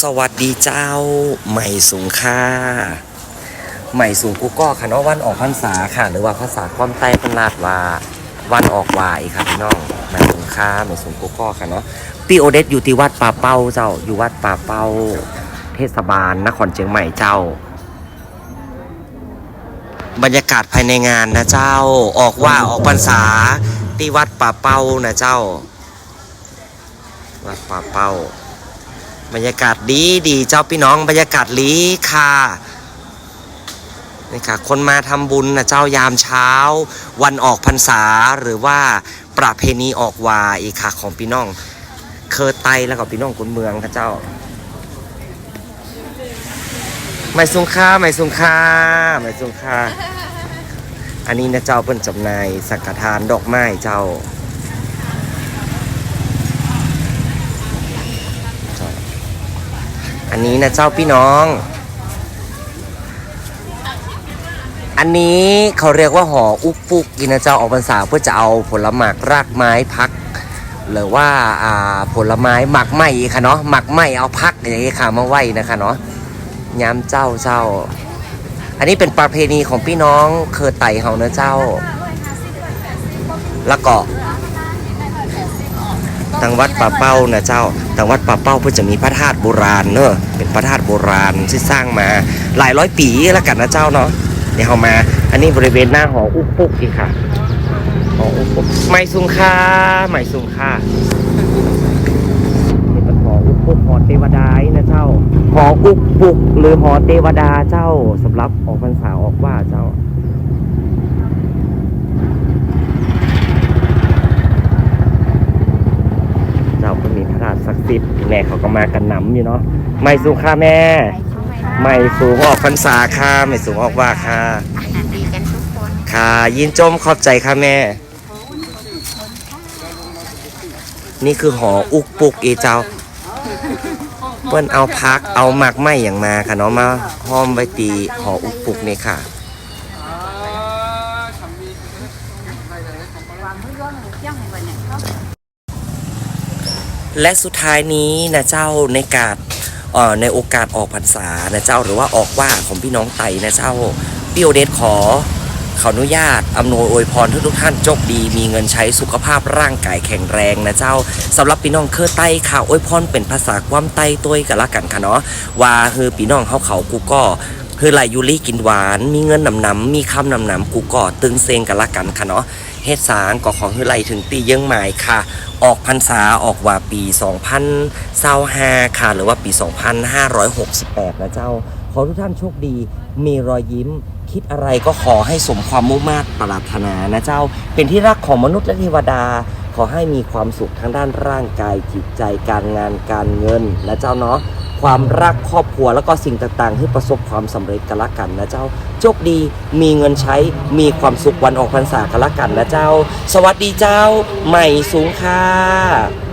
สวัสดีเจ้า ใหม่สูงค่าใหม่สูงกูก็ค่ะเนาะวันออกพรรษาค่ะ หรือว่าภาษาความใต้พนลาดว่าวันออกวายค่ะพี่น้องใหม่สูงค่าใหม่สูงกูก็ค่ะเนาะพี่โอเดสอยู่ที่วัดป่าเป้าเจ้า อยู่วัดป่าเป้า เทศบาลนครเชียงใหม่เจ้า บรรยากาศภายในงานนะเจ้าออกว่าออกพรรษาที่วัดป่าเป้านะเจ้า วัดป่าเป้า บรรยากาศดีดีเจ้าพี่น้องบรรยากาศลีค่ะนี่ค่ะคนมาทำบุญนะเจ้ายามเช้า วันออกพรรษาหรือว่าประเพณีออกวาอีกค่ะของพี่น้อง เคอไตแล้วก็พี่น้องคนเมืองค่ะเจ้าไม่สุงค่าไม่สุงค่าไม่สุงค่าอันนี้นะเจ้าเป็นจำนายสังฆทานดอกไม้เจ้า อันนี้นะเจ้าพี่น้อง อันนี้เขาเรียกว่าห่ออุกปุกกินนะเจ้าออกพรรษาเพื่อจะเอาผลหมากรากไม้พัก หรือว่าอ่าผลไม้หมักไหมค่ะเนาะหมักไหมเอาพักอย่างนี้ค่ะมาไหวนะคะเนาะย้ำเจ้าเจ้า อันนี้เป็นประเพณีของพี่น้องเคอไต่เฮาเนอะเจ้า แล้วก็ ทางวัดป่าเป้านะเจ้าทางวัดป่าเป้าเพื่อจะมีพระธาตุโบราณเนอะเป็นพระธาตุโบราณที่สร้างมาหลายร้อยปีแล้วกันนะเจ้าเนาะเดี๋ยวเรามา อันนี้บริเวณหน้าหออุกปุกอีกค่ะหออุกปุกไม่ซุงค่าไม่ซุงค่าเป็นหออุกปุกหอเทวดานะเจ้าหออุกปุกหรือหอเทวดาเจ้าสำหรับออกพรรษาออกว่าเจ้า เจ้าก็มีพระราชศักดิ์ สิทธิ์แม่เขาก็มากันหนำอยู่เนาะไม่สูงค่าแม่ ไม่สูงออกพรรษาค่ะไม่สูงออกว่าค่ะดีกันทุกคนค่ะ ยินจมขอบใจค่ะแม่ นี่คือหออุกปุกอีเจ้าเปิ้นเอาพักเอาหมากไม้อย่างมาค่ะเนาะมาห้อมไว้ตีหออุกปุกนี่ค่ะ และสุดท้ายนี้นะเจ้าในการในโอกาสออกพรรษานะเจ้าหรือว่าออกว่าของพี่น้องไตนะเจ้าพี่โอเดสขอขออนุญาตอำนวยอวยพรทุกทุกท่านโชคดี มีเงินใช้สุขภาพร่างกายแข็งแรงนะเจ้าสำหรับพี่น้องเคอไต้ค่ะอวยพรเป็นภาษาความไต้ตัวกันละกันค่ะเนาะว่าคือพี่น้องเขาเขากูก็คือไหลยูริกินหวาน มีเงินนำนำมีคำนำนำกูก็ตึงเซงกันละกันค่ะเนาะเฮ็ดสางก็ของคือไหลถึงตีเยังหมายค่ะ ออกพรรษาออกว่าปี 2025ค่ะ หรือว่าปี 2568 นะเจ้า ขอทุกท่านโชคดี มีรอยยิ้ม คิดอะไรก็ขอให้สมความมุ่งมา่ปรารถนานะเจ้า เป็นที่รักของมนุษย์และเทวดา ขอให้มีความสุขทั้งด้านร่างกายจิตใจการงานการเงินนะเจ้าเนาะความรักครอบครัวแล้วก็สิ่งต่างๆ ให้ประสบความสำเร็จกันละกันนะเจ้าโชคดีมีเงินใช้มีความสุขวันออกพรรษากันละกันนะเจ้า สวัสดีเจ้าใหม่สูงค่ะ